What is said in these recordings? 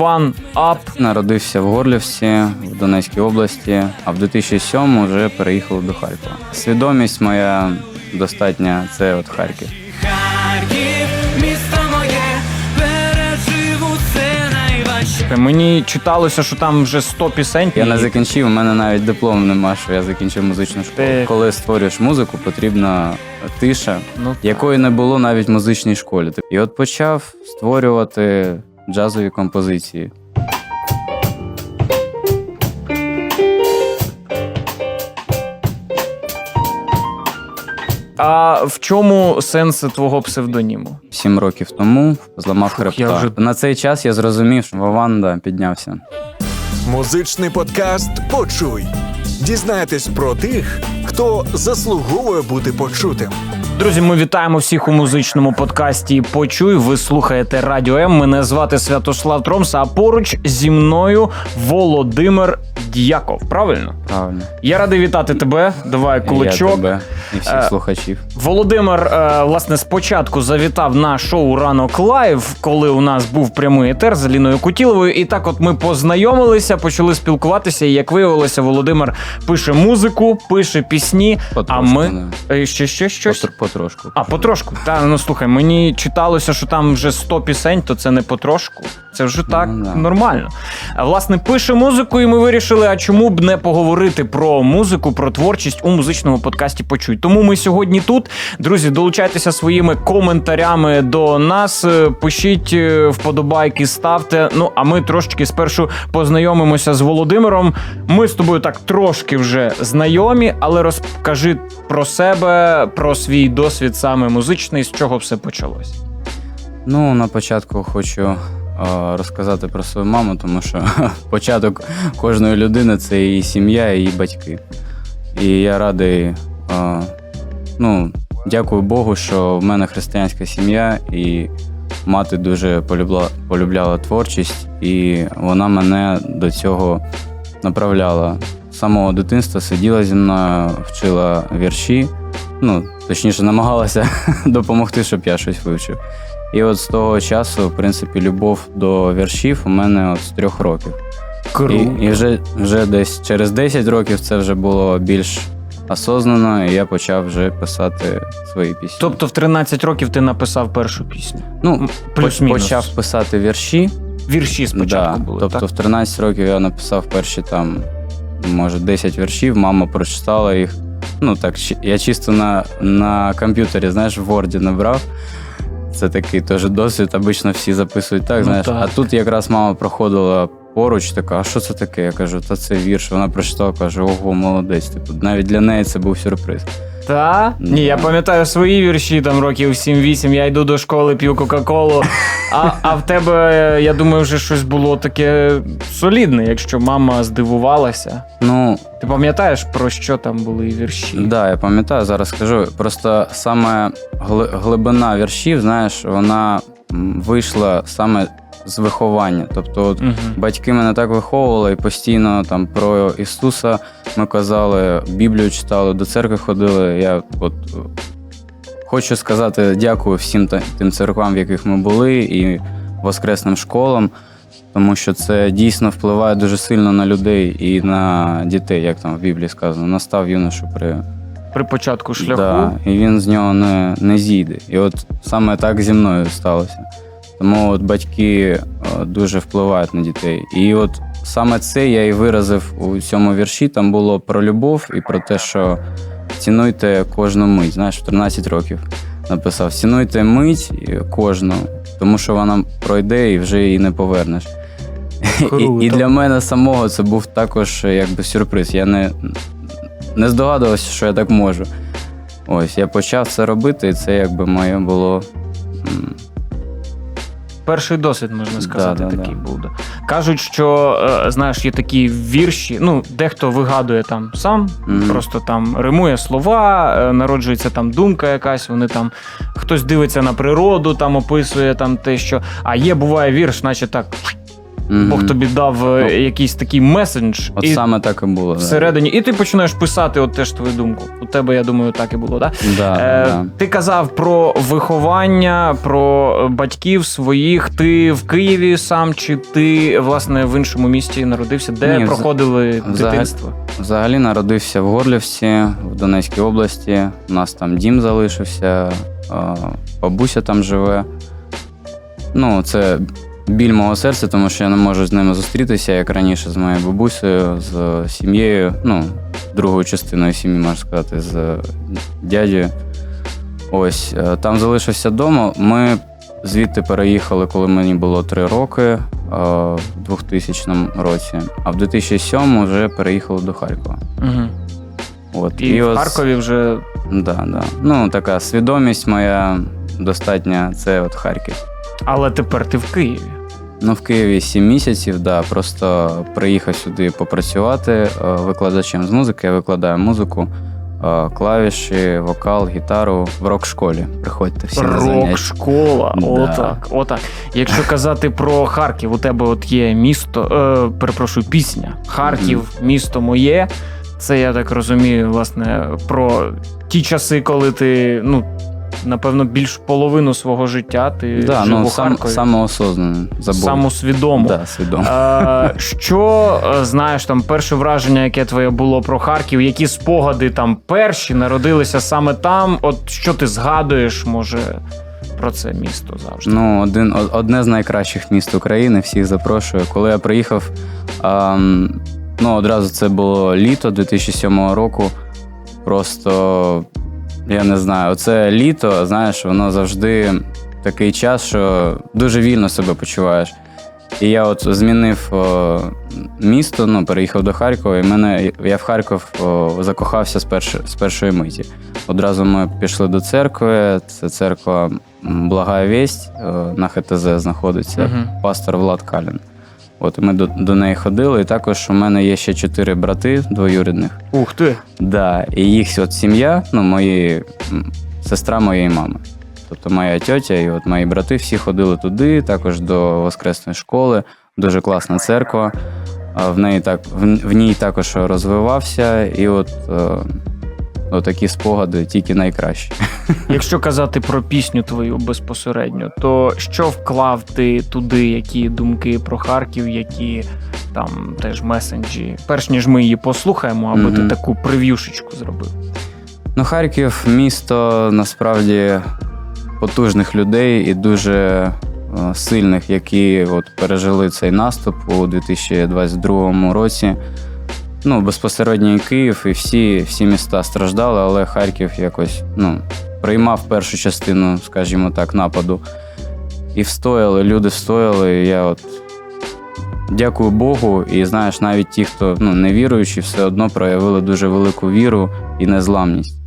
One Up. Народився в Горлівці в Донецькій області, а в 2007 вже переїхав до Харкова. Свідомість моя достатня це от Харків. Харків, місто моє, переживу це найважче. Мені читалося, що там вже 100 пісень. Я не закінчив, у мене навіть диплом нема, що я закінчив музичну школу. Ти- Коли створюєш музику, потрібна тиша, Ну, якої не було навіть в музичній школі. І от почав створювати джазові композиції. А в чому сенс твого псевдоніму? Сім років тому зламав хребта. вже- На цей час я зрозумів, що Вованда піднявся. Музичний подкаст Почуй. Дізнайтесь про тих, хто заслуговує бути почутим. Друзі, ми вітаємо всіх у музичному подкасті Почуй. Ви слухаєте Радіо М. Мене звати Святослав Тромс, а поруч зі мною Володимир Дяков. Правильно? Правильно. Я радий вітати тебе. Давай кулачок. Я тебе і всіх Е, слухачів. Володимир, е, власне, спочатку завітав на шоу Ранок Лайв, коли у нас був прямий етер з Аліною Кутіловою. І так, от ми познайомилися, почали спілкуватися. І як виявилося, Володимир пише музику, пише пісні. а ми Е, ще ще щось. Потр- потрошку. А, потрошку. Та ну слухай, мені читалося, що там вже 100 пісень, то це не потрошку. Це вже так Ну, да. нормально. А власне, пише музику, і ми вирішили, а чому б не поговорити про музику, про творчість у музичному подкасті Почуй. Тому ми сьогодні тут. Друзі, долучайтеся своїми коментарями до нас. е, Пишіть е, вподобайки, ставте. Ну а ми трошечки спершу познайомимося з Володимиром. Ми з тобою так трошки вже знайомі, але розкажи про себе, про свій досвід саме музичний, з чого все почалось. Ну, на початку хочу е, розказати про свою маму, тому що початок кожної людини це її сім'я, і її батьки. І я радий, е, ну, дякую Богу, що в мене християнська сім'я, і мати дуже полюбла, полюбляла творчість, і вона мене до цього направляла. З самого дитинства сиділа зі мною, вчила вірші. Ну, точніше, намагалася допомогти, щоб я щось вивчив. І от з того часу, в принципі, любов до віршів у мене от з трьох років. І, і вже, вже десь через 10 років це вже було більш осознано, і я почав вже писати свої пісні. Тобто в 13 років ти написав першу пісню. ну, плюс-мінус. почав писати вірші. Вірші спочатку да. були. тобто так? в 13 років я написав перші там, може, 10 віршів, мама прочитала їх. Ну так, я чисто на, на комп'ютері, знаєш, в Word набрав. Це такий теж досвід, обично всі записують так, Ну, знаєш. так. А тут якраз мама проходила поруч, така, а що це таке? Я кажу, та це вірш. Вона прочитала, каже, ого, молодець. Типу, навіть для неї це був сюрприз. Та? Да. Ні, я пам'ятаю свої вірші там років 7-8, я йду до школи, п'ю Кока-Колу. А, а в тебе, я думаю, вже щось було таке солідне, якщо мама здивувалася. Ну, Ти пам'ятаєш, про що там були вірші? Так, да, я пам'ятаю, зараз скажу. Просто саме глибина віршів, знаєш, вона вийшла саме з виховання. Тобто, от, Мгм. батьки мене так виховували, і постійно там про Ісуса ми казали, Біблію читали, до церкви ходили. Я от хочу сказати дякую всім та- тим церквам, в яких ми були, і воскресним школам. Тому що це дійсно впливає дуже сильно на людей і на дітей, як там в Біблії сказано, настав юношу при При початку шляху. Да, і він з нього не, не зійде. І от саме так зі мною сталося. Тому от батьки е, дуже впливають на дітей. І от саме це я і виразив у цьому вірші. Там було про любов і про те, що цінуйте кожну мить. Знаєш, в 13 років написав: цінуйте мить кожну, тому що вона пройде і вже її не повернеш. І, і для мене самого це був також е, якби сюрприз. Я не, не здогадувався, що я так можу. Ось я почав це робити, і це якби моє було. Перший досвід, можна сказати, да, такий да. був. Кажуть, що е, знаєш, є такі вірші. Ну, дехто вигадує там сам, Мгм. просто там римує слова, е, народжується там думка якась. Вони там хтось дивиться на природу, там описує там те, що. А є буває вірш, наче так Мгм. Бог тобі дав е, Ну, якийсь такий месендж. От і саме так і було. да. всередині, і ти починаєш писати от теж твою думку. У тебе, я думаю, так і було, так? Да, Е, да. Ти казав про виховання, про батьків своїх. Ти в Києві сам, чи ти власне в іншому місті народився? Де Ні, вз- проходили взагалі- дитинство? Взагалі народився в Горлівці, в Донецькій області. У нас там дім залишився, бабуся там живе. Ну, це біль мого серця, тому що я не можу з ними зустрітися, як раніше з моєю бабусею, з сім'єю, ну, другою частиною сім'ї, можна сказати, з дядєю. Ось, е, там залишився вдома. Ми звідти переїхали, коли мені було три роки е, в 2000 році, а в 2007 вже переїхали до Харкова. Угу. От, І, в ось- Харкові вже Да, да. Ну, така свідомість моя достатня, це от Харків. але тепер ти в Києві. Ну, в Києві 7 місяців, да, просто приїхав сюди попрацювати е, викладачем з музики. Я викладаю музику, е, клавіші, вокал, гітару в рок-школі. Приходьте всі на заняття. Рок-школа. Да. Отак, отак. Якщо казати про Харків, у тебе от є місто, е, перепрошую, пісня. Харків, місто моє. Це я так розумію, власне, про ті часи, коли ти, ну, напевно, більш половину свого життя ти Да, жив ну, у сам, Харкові. самоосознано, забув. Самосвідомо. Да, свідомо. Е, що е, знаєш там перше враження, яке твоє було про Харків? Які спогади там перші народилися саме там? От що ти згадуєш, може, про це місто завжди? Ну, один, одне з найкращих міст України, всіх запрошую. Коли я приїхав, ам, ну, одразу це було літо 2007 року. Просто я не знаю, оце літо, знаєш, воно завжди такий час, що дуже вільно себе почуваєш. І я от змінив о, місто, ну, переїхав до Харкова, і мене, я в Харків о, закохався з, перш, з першої миті. Одразу ми пішли до церкви. Це церква м, Благая Вість е, на ХТЗ знаходиться, Мгм. пастор Влад Калін. От ми до, до неї ходили. І також у мене є ще чотири брати двоюрідних. Ух ти! Да, і їх от сім'я, ну, мої сестра моєї мами. Тобто моя тьотя і от мої брати всі ходили туди, також до Воскресної школи. Дуже класна церква. В неї так в, в ній також розвивався, і от, от такі спогади тільки найкращі. Якщо казати про пісню твою безпосередньо, то що вклав ти туди, які думки про Харків, які там теж месенджі? Перш ніж ми її послухаємо, аби ти таку прев'юшечку зробив. Ну, Харків місто насправді потужних людей і дуже е, сильних, які от пережили цей наступ у 2022 році. Ну, безпосередньо і Київ, і всі, всі міста страждали, але Харків якось ну, приймав першу частину, скажімо так, нападу. І встояли, люди встояли. І я от дякую Богу. І знаєш, навіть ті, хто ну, не віруючі, все одно проявили дуже велику віру і незламність.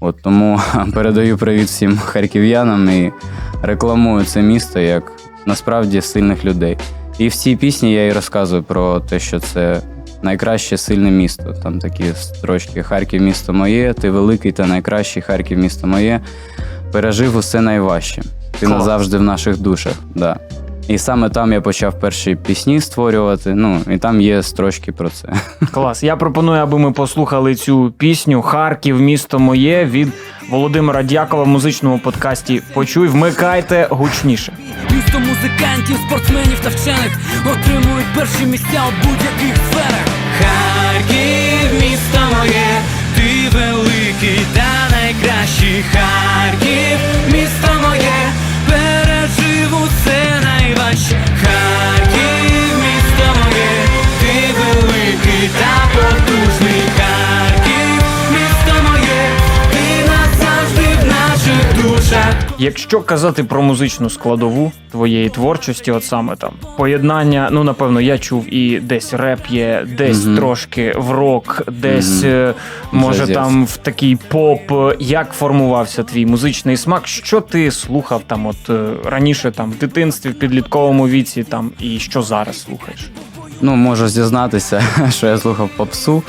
От тому передаю привіт всім харків'янам і рекламую це місто як насправді сильних людей. І в цій пісні я і розказую про те, що це найкраще сильне місто. Там такі строчки Харків місто моє, ти великий та найкращий Харків місто моє. Пережив усе найважче. Ти Клас. назавжди в наших душах. Да. І саме там я почав перші пісні створювати. Ну і там є строчки про це. Клас. Я пропоную, аби ми послухали цю пісню Харків, місто моє від Володимира Дякова в музичному подкасті Почуй. Вмикайте гучніше. Місто музикантів, спортсменів та вчених отримують перші місця у будь-яких сферах. Харків, місто моє, ти великий та найкращий. Харків, місто моє, пережив усе найважче. Якщо казати про музичну складову твоєї творчості, от саме там поєднання, ну напевно, я чув і десь реп є, десь Мгм. трошки в рок, десь е, може Джазець. там в такий поп. Як формувався твій музичний смак? Що ти слухав там, от е, раніше, там в дитинстві, в підлітковому віці, там і що зараз слухаєш? Ну, можу зізнатися, що я слухав попсу.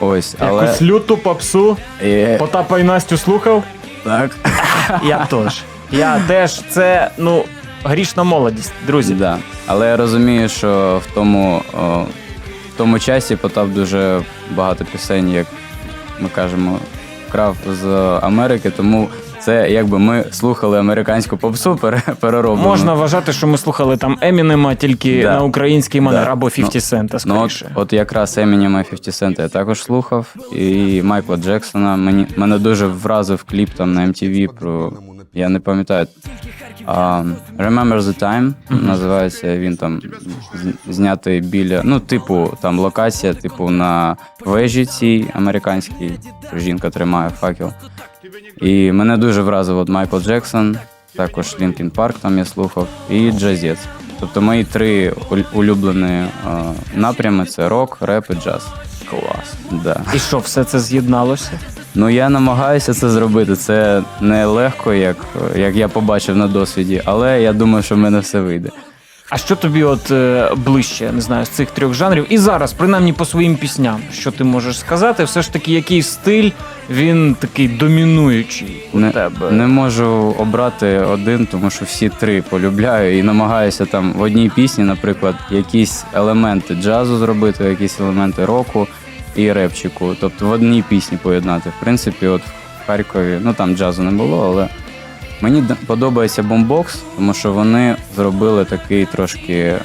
Ось, але. Якусь люту попсу, І... Потапа і Настю слухав? Так. Я теж. Я теж це, ну. грішна молодість, друзі. Да. Але я розумію, що в тому, о, в тому часі Потап дуже багато пісень, як ми кажемо, вкрав з Америки, тому це якби ми слухали американську попсу пере- перероблену. Можна вважати, що ми слухали там Емінема тільки Да. на український манер Да. або 50 Ну, Цента, Ну, от, от якраз Емініма і 50 Cent я також слухав, і Майкла Джексона. Мені мене дуже вразив кліп там на MTV про. Я не пам'ятаю. А, Remember the Time називається. Він там знятий біля. Ну, типу, там локація, типу, на вежі цій американській. Жінка тримає факел. І мене дуже вразив от Майкл Джексон, також Лінкін Парк там я слухав, і джазець. Тобто мої три улюблені е, напрями це рок, реп і джаз. Клас. Да. І що, все це з'єдналося? Ну я намагаюся це зробити. Це не легко, як, як я побачив на досвіді, але я думаю, що в мене все вийде. А що тобі от е, ближче, не знаю, з цих трьох жанрів? І зараз, принаймні по своїм пісням, що ти можеш сказати? Все ж таки, який стиль він такий домінуючий у Не, тебе? не можу обрати один, тому що всі три полюбляю і намагаюся там в одній пісні, наприклад, якісь елементи джазу зробити, якісь елементи року і репчику. Тобто в одній пісні поєднати. В принципі, от в Харкові, ну там джазу не було, але мені подобається бомбокс, тому що вони зробили такий трошки,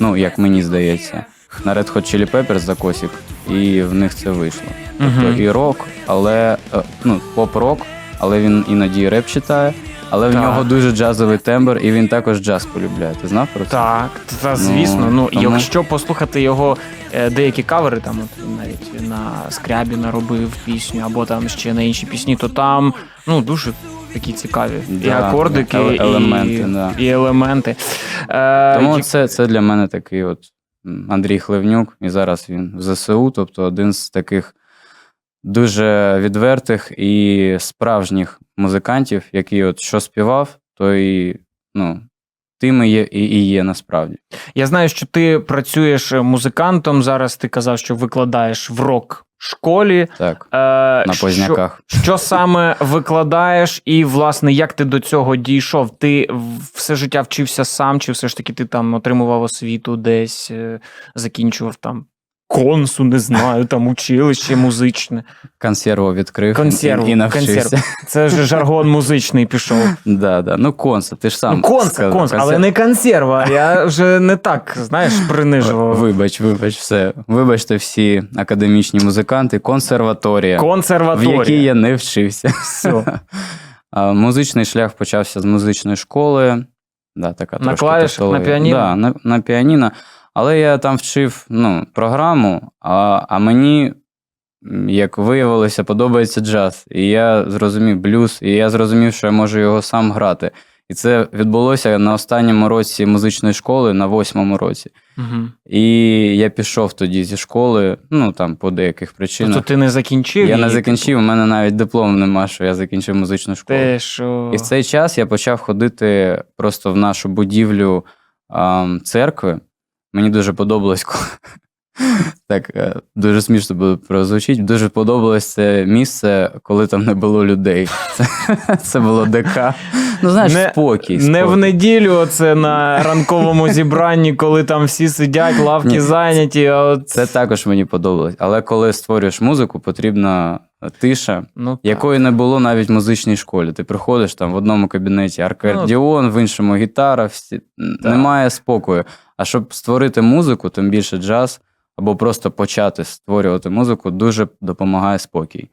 ну як мені здається, на Red Hot Chili Peppers закосик, і в них це вийшло. Тобто Мгм. і рок, але е, ну, поп-рок, але він іноді реп читає. Але в Так. нього дуже джазовий тембр, і він також джаз полюбляє. Ти знав про це? Так, та звісно. Ну, тому- якщо послухати його е, деякі кавери, там от навіть на скрябі наробив пісню, або там ще на інші пісні, то там ну дуже такі цікаві і Да, акордики, і, елементи, да. і елементи. Е, Тому і- це, це для мене такий от м, Андрій Хлевнюк, і зараз він в ЗСУ, тобто один з таких дуже відвертих і справжніх музикантів, який от що співав, то і ну, тим і є, і, і є насправді. Я знаю, що ти працюєш музикантом. Зараз ти казав, що викладаєш в рок школі. Так, Е, на що- позняках. Що саме викладаєш, і власне як ти до цього дійшов? Ти все життя вчився сам, чи все ж таки ти там отримував освіту десь, е, закінчував там консу, не знаю, там училище музичне. Консерву відкрив Консерву, і, навчився. консерву. Це ж жаргон музичний пішов. Да, да. Ну, конса, ти ж сам. Ну, конса, сказав. конса, але не консерва. Я вже не так, знаєш, принижував. Вибач, вибач, все. Вибачте всі академічні музиканти, консерваторія, в якій я не вчився. Все. А, Музичний шлях почався з музичної школи. Да, така На клавішах, на піаніно? Да, на, на піаніно. Але я там вчив ну, програму, а, а мені, як виявилося, подобається джаз. І я зрозумів блюз, і я зрозумів, що я можу його сам грати. І це відбулося на останньому році музичної школи, на восьмому році. Мгм. І я пішов тоді зі школи, ну там по деяких причинах. Тобто ти не закінчив? я не закінчив, у мене навіть диплом нема, що я закінчив музичну школу. Те, що... І в цей час я почав ходити просто в нашу будівлю ам, церкви. Мені дуже подобалось, коли... так е, дуже смішно буде прозвучить. Дуже подобалось це місце, коли там не було людей. Це, це було ДК. Ну, знаєш, Не- спокій. Не в неділю, це на ранковому зібранні, коли там всі сидять, лавки Ні, зайняті. а От... Це також мені подобалось. Але коли створюєш музику, потрібна тиша, ну, якої не було навіть в музичній школі. Ти приходиш там в одному кабінеті акордіон, в іншому гітара, всі... немає спокою. А щоб створити музику, тим більше джаз, або просто почати створювати музику, дуже допомагає спокій.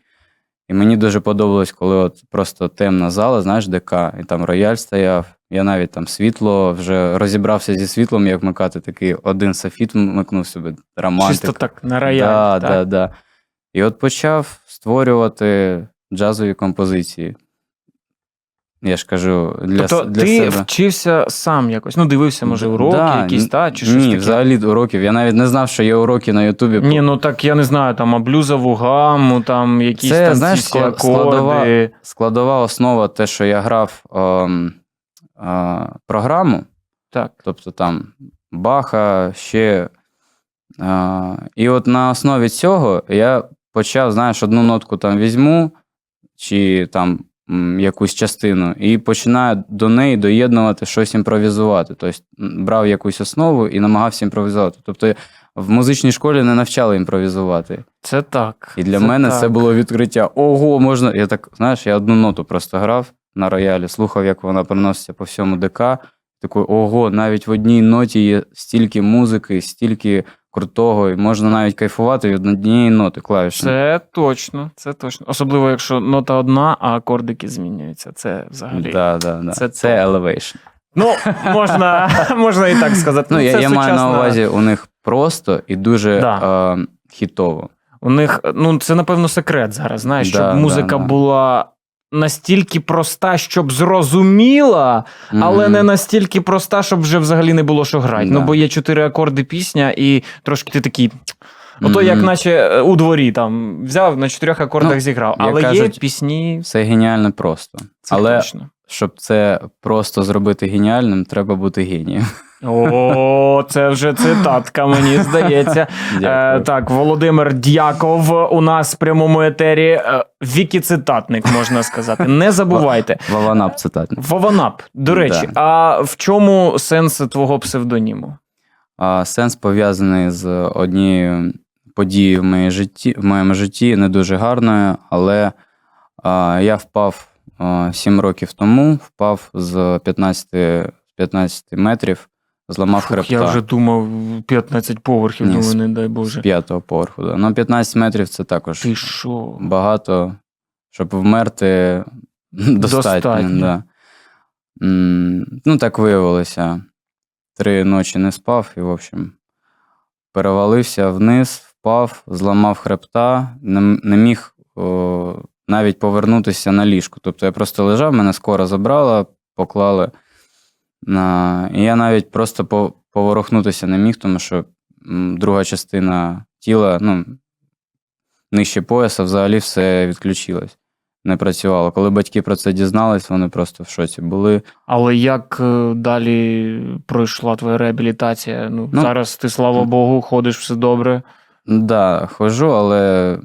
І мені дуже подобалось, коли от просто темна зала, знаєш, ДК, і там рояль стояв. Я навіть там світло вже розібрався зі світлом, як вмикати такий один софіт вмикнув собі, романтик. Чисто так, на рояль. Да, так? да, да. І от почав створювати джазові композиції. Я ж кажу, для, Тобто для ти себе. вчився сам якось, ну дивився, може, уроки Да, якісь, та, чи щось Ні, таке? взагалі уроків. Я навіть не знав, що є уроки на Ютубі. Ні, ну так я не знаю, там а блюзову гаму, там якісь Це, там знаєш, склад- складова-. Складова основа те, що я грав ем, е, програму, Так. тобто там Баха, ще. Е, і от на основі цього я почав, знаєш, одну нотку там візьму, чи там якусь частину і починаю до неї доєднувати щось імпровізувати. Тобто брав якусь основу і намагався імпровізувати. Тобто в музичній школі не навчали імпровізувати. Це так. І для мене це було відкриття. Ого, можна. Я так, знаєш, я одну ноту просто грав на роялі, слухав, як вона проноситься по всьому ДК. Такий, ого, навіть в одній ноті є стільки музики, стільки крутого, і можна навіть кайфувати від однієї ноти клавіші. Це точно, це точно. Особливо, якщо нота одна, а акордики змінюються. Це взагалі. Да, да, да. Це Це, elevation. Ну, можна, можна і так сказати. Ну, я, це я маю на увазі, у них просто і дуже Да. е, хітово. У них, ну, це, напевно, секрет зараз, знаєш, щоб музика да, да. була настільки проста, щоб зрозуміла, але Мгм. не настільки проста, щоб вже взагалі не було що грати. Yeah. Ну, бо є чотири акорди пісня, і трошки ти такий. Ото як наче е, у дворі там взяв на чотирьох акордах Ну, зіграв. але Але є пісні. Це геніально просто. Це Але точно. Щоб це просто зробити геніальним, треба бути генієм. О, це вже цитатка, мені здається. Е, так, Володимир Дяков у нас в прямому етері. Е, Вікі-цитатник, можна сказати. Не забувайте. Ваванап цитатник. Вованап, до речі, Да. а в чому сенс твого псевдоніму? А сенс пов'язаний з однією подією в, моїй житті, в моєму житті, не дуже гарною, але а, я впав 7 років тому, впав з 15, 15 метрів, зламав хребта Я вже думав, 15 поверхів, Ні, думаю, не дай з Боже. п'ятого поверху. Да. Ну, 15 метрів це також Ти що? багато, щоб вмерти достатньо. Достатньо. Да. Ну, так виявилося. Три ночі не спав і, в общем, перевалився вниз, впав, зламав хребта, не, не міг о, навіть повернутися на ліжку. Тобто я просто лежав, мене скоро забрала, поклали. На... І я навіть просто поворухнутися не міг, тому що друга частина тіла, ну, нижче пояса, взагалі все відключилось. Не працювало. Коли батьки про це дізнались, вони просто в шоці були. Але як е, далі пройшла твоя реабілітація? Ну, Ну, зараз ти, слава Богу, ходиш все добре. Да, хожу, але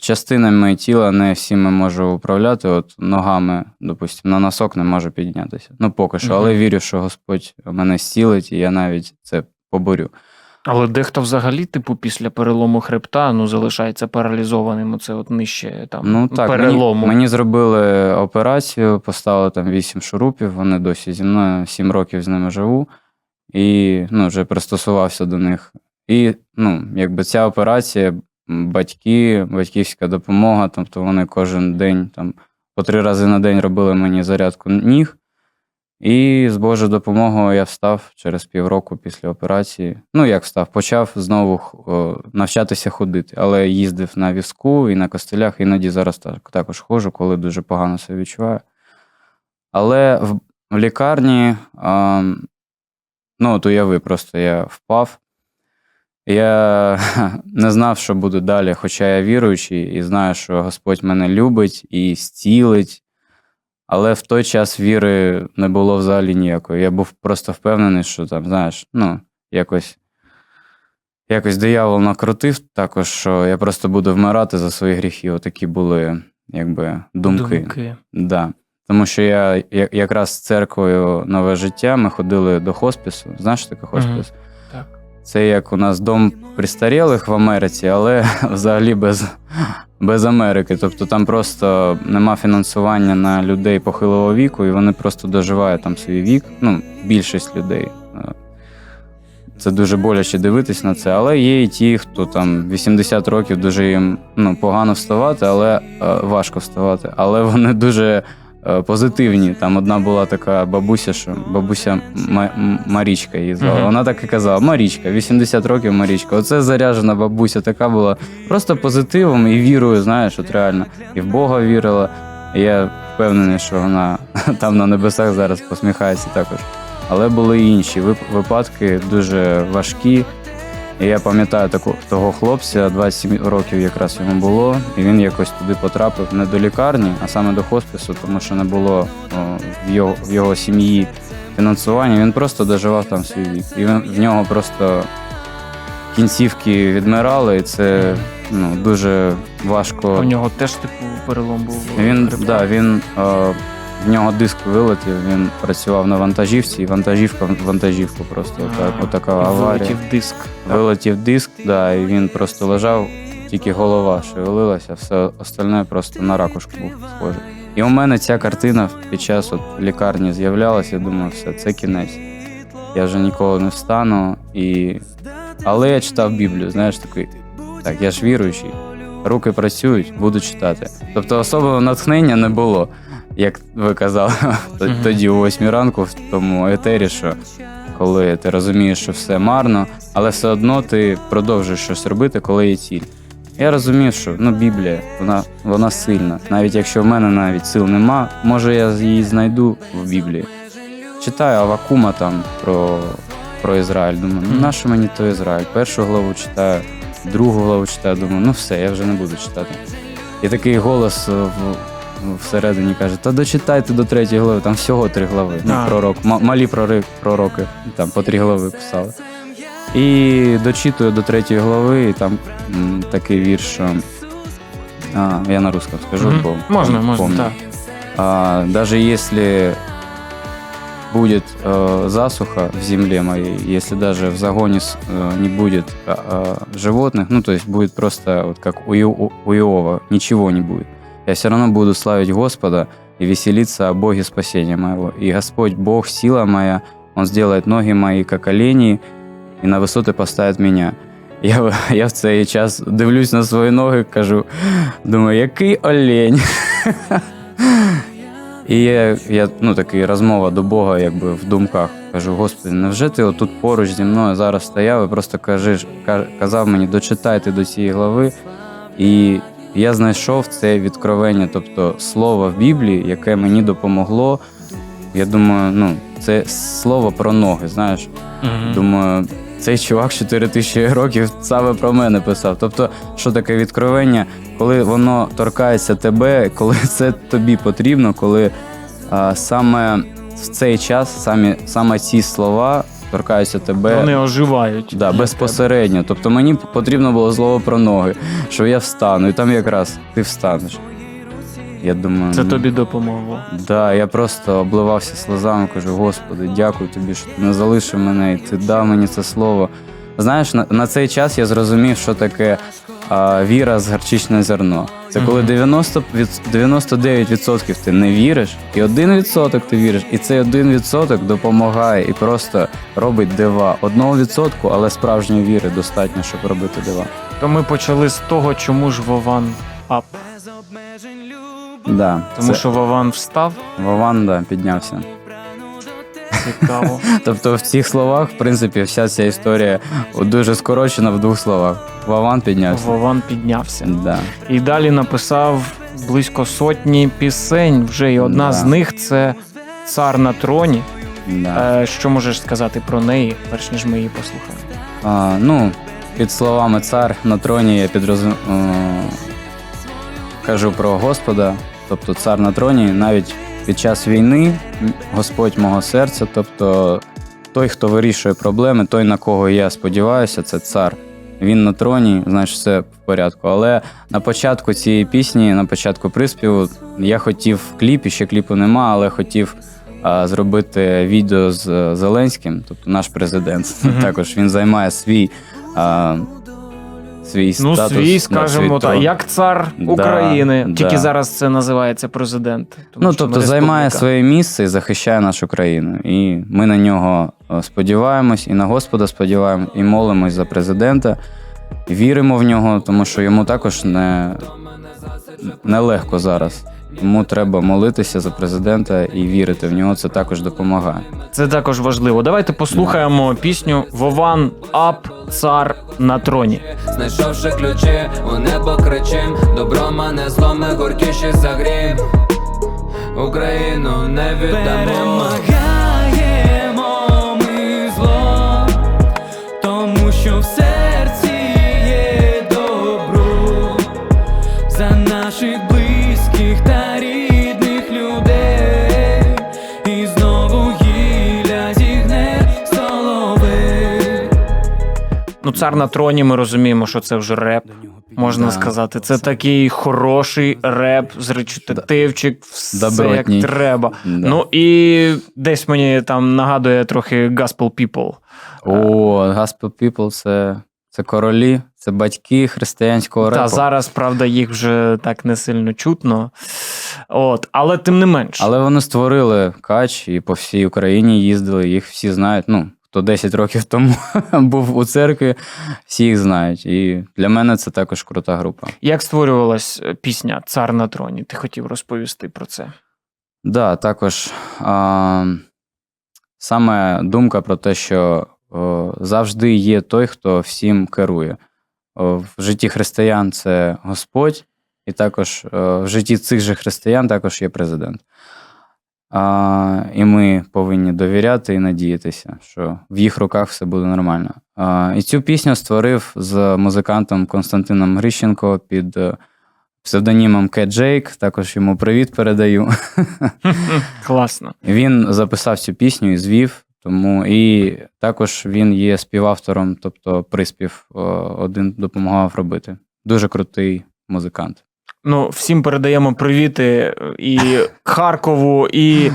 частинами тіла не всіми можу управляти. От ногами, допустимо, на носок не можу піднятися. Ну, поки що, але вірю, що Господь мене зцілить, і я навіть це поборю. Але дехто взагалі, типу, після перелому хребта ну, залишається паралізованим. Оце от нижче там Ну так, перелому. Мені, мені зробили операцію, поставили там 8 шурупів, вони досі зі мною 7 років з ними живу, і ну, вже пристосувався до них. І ну, якби ця операція, батьки, батьківська допомога, тобто вони кожен день там по три рази на день робили мені зарядку ніг. І з Божою допомогою я встав через півроку після операції. Ну, як встав, почав знову навчатися ходити, але їздив на візку і на костелях, іноді зараз так, також ходжу, коли дуже погано себе відчуваю. Але в, в лікарні, а, ну, от уяви, просто я впав. Я не знав, що буде далі, хоча я віруючий і знаю, що Господь мене любить і зцілить. Але в той час віри не було взагалі ніякої. Я був просто впевнений, що там, знаєш, ну, якось, якось диявол накрутив також, що я просто буду вмирати за свої гріхи. Отакі були, якби, думки. Думки. Да. Тому що я якраз з церквою нове життя ми ходили до хоспісу. Знаєш, таке хоспіс? Так. Це як у нас дом престарілих в Америці, але взагалі без, без Америки. Тобто там просто нема фінансування на людей похилого віку, і вони просто доживають там свій вік. Ну, більшість людей. Е, Це дуже боляче дивитись на це, але є і ті, хто там 80 років дуже їм ну, погано вставати, але е, важко вставати. Але вони дуже позитивні. Там одна була така бабуся, що бабуся Марічка її звала. Вона так і казала: Марічка, 80 років Марічка. Оце заряджена бабуся, така була просто позитивом і вірою, знаєш, от реально. І в Бога вірила. І я впевнений, що вона там на небесах зараз посміхається також. Але були інші вип- випадки дуже важкі. І я пам'ятаю таку, того хлопця, 27 років якраз йому було, і він якось туди потрапив не до лікарні, а саме до хоспису, тому що не було о, в, його, в його сім'ї фінансування. Він просто доживав там свій вік. І він, в нього просто кінцівки відмирали, і це ну, дуже важко. У нього теж, типу, перелом був? Він, да, він е, в нього диск вилетів, він працював на вантажівці, і вантажівка в вантажівку просто так, отака аварія. Вилетів диск. Вилетів диск, да, і він просто лежав, тільки голова шевелилася, все остальне просто на ракушку був схоже. І у мене ця картина під час от лікарні з'являлася, я думаю, все, це кінець. Я вже ніколи не встану. І... Але я читав Біблію, знаєш, такий, так, я ж віруючий, руки працюють, буду читати. Тобто особливо натхнення не було, як ви казали тоді о 8 ранку в тому етері, що коли ти розумієш, що все марно, але все одно ти продовжуєш щось робити, коли є ціль. Я розумів, що ну, Біблія, вона, вона сильна. Навіть якщо в мене навіть сил нема, може я її знайду в Біблії. Читаю Авакума там про, про Ізраїль. Думаю, ну нащо мені то Ізраїль? Першу главу читаю, другу главу читаю, думаю, ну все, я вже не буду читати. І такий голос в, всередині каже: Та дочитайте до третьої глави, там всього три глави. Ну, А. пророк, ма- малі прори, пророки, там по три глави писали. І дочитую до третьої глави, і там м, такий вірш, що. А, я на русском скажу, Мгм. бо Можна, пом- можна, помню. так. А, даже если будет э, засуха в земле моей, если даже в загоне с- э, не будет э, э, животных, ну то есть будет просто вот как у, Ио- у Иова, ничего не будет. я все равно буду славить Господа и веселиться о Боге спасения моего. И Господь Бог, сила моя, Он сделает ноги мои, как олени, і на висоти поставить мене. Я, я в цей час дивлюсь на свої ноги, кажу, думаю, який олень. І я, я ну, такий розмова до Бога, якби в думках. Кажу, Господи, невже ти отут поруч зі мною зараз стояв і просто кажеш, казав мені, дочитайте до цієї глави. І я знайшов це відкровення, тобто слово в Біблії, яке мені допомогло. Я думаю, ну, це слово про ноги, знаєш. Мгм. Думаю, цей чувак 4 тисячі років саме про мене писав. Тобто, що таке відкровення, коли воно торкається тебе, коли це тобі потрібно, коли а, саме в цей час самі, саме ці слова торкаються тебе. Вони оживають. Да, безпосередньо. безпосередньо. Тобто мені потрібно було слово про ноги, що я встану, і там якраз ти встанеш. Я думаю. Це ну, тобі допомогло. Да, я просто обливався сльозами, кажу, Господи, дякую тобі, що ти не залишив мене, і ти дав мені це слово. Знаєш, на, на цей час я зрозумів, що таке а, віра з гарчичне зерно. Це коли Мгм. 90, від, 99% ти не віриш, і 1% ти віриш, і цей 1% допомагає і просто робить дива. Одного відсотку, але справжньої віри достатньо, щоб робити дива. То ми почали з того, чому ж Вован ап. Да, Тому це що Вован встав. Вован да, піднявся. Цікаво. Тобто в цих словах, в принципі, вся ця історія дуже скорочена в двох словах. Вован піднявся. Вован піднявся. Да. І далі написав близько сотні пісень. Вже і одна Да. з них це Цар на троні. Да. Е, Що можеш сказати про неї, перш ніж ми її послухаємо? А, ну, під словами цар на троні я підрозум... е, кажу про Господа, тобто цар на троні, навіть під час війни Господь мого серця, тобто той, хто вирішує проблеми, той, на кого я сподіваюся, це цар. Він на троні, значить, все в порядку. Але на початку цієї пісні, на початку приспіву, я хотів кліп, і ще кліпу нема, але хотів а, зробити відео з е, Зеленським, тобто наш президент. Мгм. Також він займає свій, а, свій Ну, статус. свій, да, скажімо так, як цар України. да. Тільки зараз це називається президент. тому Ну, тобто займає своє місце і захищає нашу країну. І ми на нього е, сподіваємось, і на Господа сподіваємось, і молимось за президента. Віримо в нього, тому що йому також не, нелегко зараз. Тому треба молитися за президента і вірити в нього. Це також допомагає. Це також важливо. Давайте послухаємо пісню Вован Ап, цар на троні. Знайшовши ключі, у небо кричим Добро мене зломи горкіші загрім. Україну не віддамо цар на троні, ми розуміємо, що це вже реп. можна Да. сказати. Це такий хороший реп з речитативчик, все Добротній. як треба. Да. Ну і десь мені там нагадує трохи Gospel People. О, Gospel People це, це королі, це батьки християнського репу. Та зараз, правда, їх вже так не сильно чутно. От, але тим не менш. Але вони створили кач і по всій Україні їздили, їх всі знають. Ну, хто 10 років тому був у церкві, всі їх знають. І для мене це також крута група. Як створювалась е, пісня Цар на троні? Ти хотів розповісти про це? Да, також а, саме думка про те, що о, завжди є той, хто всім керує. О, в житті християн це Господь, і також о, в житті цих же християн також є президент. А, і ми повинні довіряти і надіятися, що в їх руках все буде нормально. А, і цю пісню створив з музикантом Константином Грищенко під е, псевдонімом Кет Джейк. Також йому привіт передаю. Класно. Він записав цю пісню і звів, тому і також він є співавтором, тобто приспів один допомагав робити. Дуже крутий музикант. Ну, всім передаємо привіти е, і Харкову, і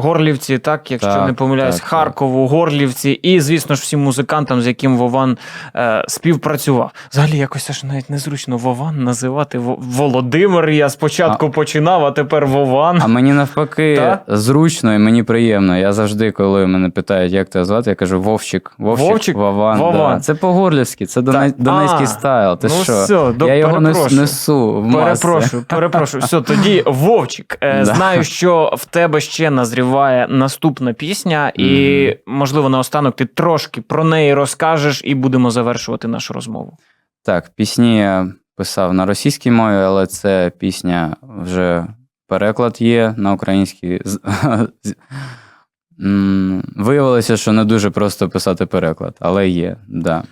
Горлівці, так, якщо Так, не помиляюсь, так. Харкову, Горлівці, і, звісно ж, всім музикантам, з яким Вован е, співпрацював. Взагалі, якось аж навіть незручно Вован називати Володимир. Я спочатку починав, а тепер Вован. А мені навпаки Та? зручно і мені приємно. Я завжди, коли мене питають, як тебе звати, я кажу Вовчик, Вовчик, Вовчик? Вован. Вован. Да. Це по-горлівськи, це донець- донецький а, стайл. Ти ну що? все, до- я його нес- несу в маси. Перепрошую, перепрошую. Все, тоді Вовчик. Е, Да. Знаю, що в тебе ще назріває наступна пісня, і можливо наостанок ти трошки про неї розкажеш, і будемо завершувати нашу розмову. Так, пісні я писав на російській мові, але це пісня вже переклад є на українській. Виявилося, що не дуже просто писати переклад, але є, да.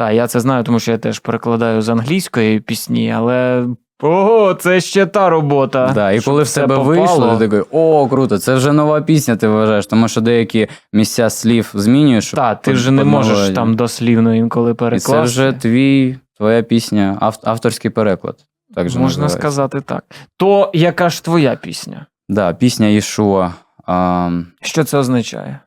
Так, я це знаю, тому що я теж перекладаю з англійської пісні, але ого, це ще та робота. да. І щоб коли в все тебе попало. вийшло, ти такий, о, круто, це вже нова пісня, ти вважаєш, тому що деякі місця слів змінюєш. щоб Та, ти вже не можеш там дослівно інколи І перекласти. це вже твій, твоя пісня, ав- авторський переклад. Так же Можна називається. сказати так. То яка ж твоя пісня? Да, пісня Єшуа. А, Що це означає?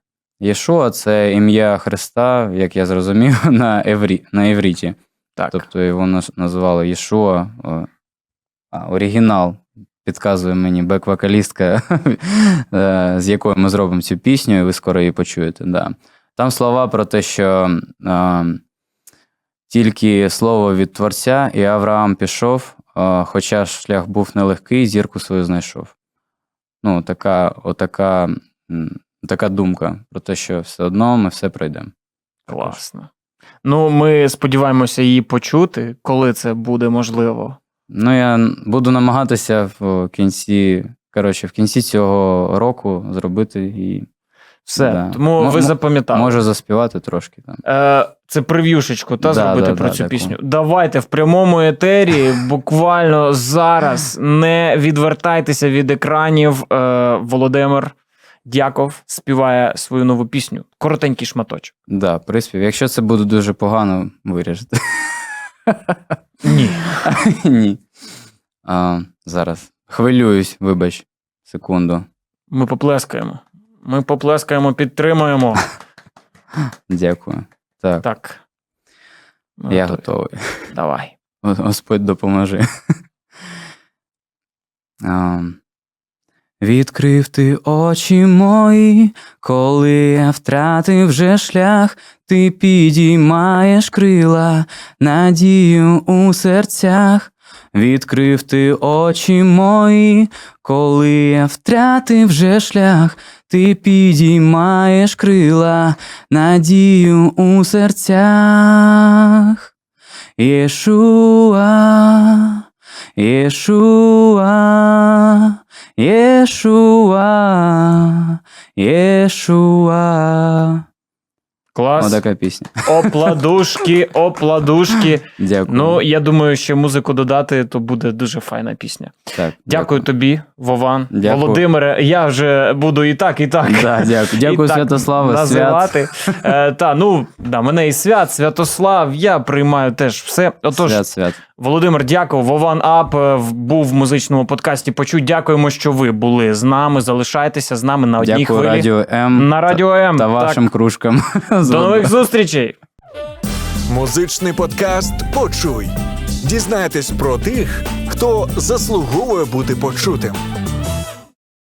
Єшуа це ім'я Христа, як я зрозумів, на, еврі, на івріті. Так. Тобто його наз- називали Єшуа. А, оригінал підказує мені бек-вокалістка, е, з якою ми зробимо цю пісню, і ви скоро її почуєте. Да. Там слова про те, що е, тільки слово від Творця, і Авраам пішов, е, хоча шлях був нелегкий, зірку свою знайшов. Ну, така, отака, така думка про те, що все одно ми все пройдемо. Класно. Ну, ми сподіваємося її почути, коли це буде можливо. Ну, я буду намагатися в кінці, коротше, в кінці цього року зробити і Все. Да. Тому М- ви запам'ятали. можу заспівати трошки там. Е, це прев'юшечку та Да, зробити да, про да, цю пісню. Давайте в прямому етері, буквально зараз. Не відвертайтеся від екранів. Е, Володимир Дяков співає свою нову пісню. Коротенький шматочок. Да, приспів. Якщо це буде дуже погано, виріжете. Ні. Ні. А, зараз. Хвилююсь, вибач, секунду. Ми поплескаємо. Ми поплескаємо, підтримуємо. Дякую. Так, Так. Ми я готові. готовий. Давай. Господь допоможи. А, Відкрив ти очі мої, коли я втратив вже шлях, ти підіймаєш крила, надію у серцях. Відкрив ти очі мої, коли я втратив вже шлях, ти підіймаєш крила, надію у серцях. Єшуа, Єшуа, Єшуа, Єшуа. Клас. Отака пісня. Опладушки, опладушки. Дякую. Ну, я думаю, що музику додати, то буде дуже файна пісня. так, Дякую тобі, Вован. Дякую. Володимире. Я вже буду і так, і так. Да, дякую. Дякую, Святославе, свят. Е, та, ну, да, мене і свят, Святослав, я приймаю теж все. Отож, Свят, свят. Володимир, дякую. Вован Ап е, був в музичному подкасті. Почуй. Дякуємо, що ви були з нами. Залишайтеся з нами на одній Дякую хвилі. Радіо М. На Радіо М. Та так. вашим кружкам. До нових зустрічей. Музичний подкаст Почуй. Дізнайтесь про тих, хто заслуговує бути почутим.